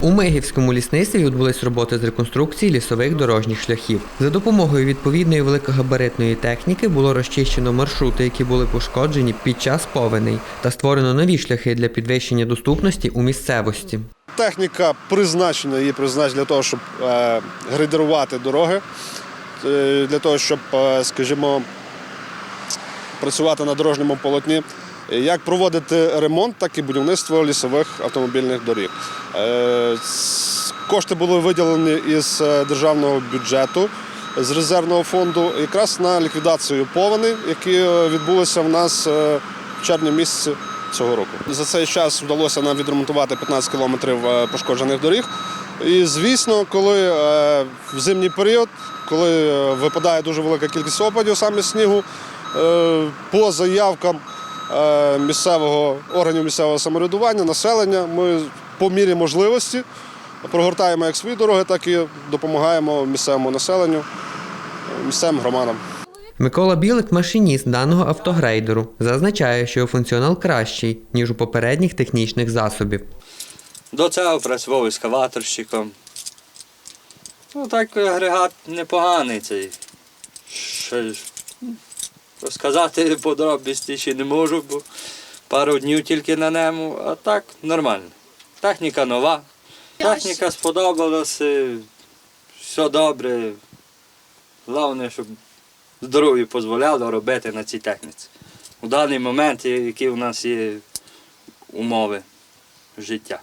У Мигівському лісництві відбулись роботи з реконструкції лісових дорожніх шляхів. За допомогою відповідної великогабаритної техніки було розчищено маршрути, які були пошкоджені під час повеней, та створено нові шляхи для підвищення доступності у місцевості. Техніка призначена, її призначена для того, щоб е, грейдерувати дороги, е, для того, щоб, е, скажімо, працювати на дорожньому полотні. Як проводити ремонт, так і будівництво лісових автомобільних доріг. Е, Кошти були виділені із е, державного бюджету з резервного фонду якраз на ліквідацію повені, які е, відбулися в нас в червні місяці цього року. За цей час вдалося нам відремонтувати 15 кілометрів пошкоджених доріг. І звісно, коли в зимній період, коли випадає дуже велика кількість опадів, саме снігу, по заявкам місцевого органів місцевого самоврядування, населення, ми по мірі можливості прогортаємо як свої дороги, так і допомагаємо місцевому населенню, е, місцевим громадам. Микола Білик, машиніст даного автогрейдеру, зазначає, що його функціонал кращий, ніж у попередніх технічних засобів. До цього працював ескаваторщиком. Ну так агрегат непоганий цей. Розказати подробності ще не можу, бо пару днів тільки на ньому, а так нормально. Техніка нова. Техніка сподобалася, все добре. Головне, щоб здоров'ю дозволяло робити на цій техніці. У даний момент, які у нас є умови життя.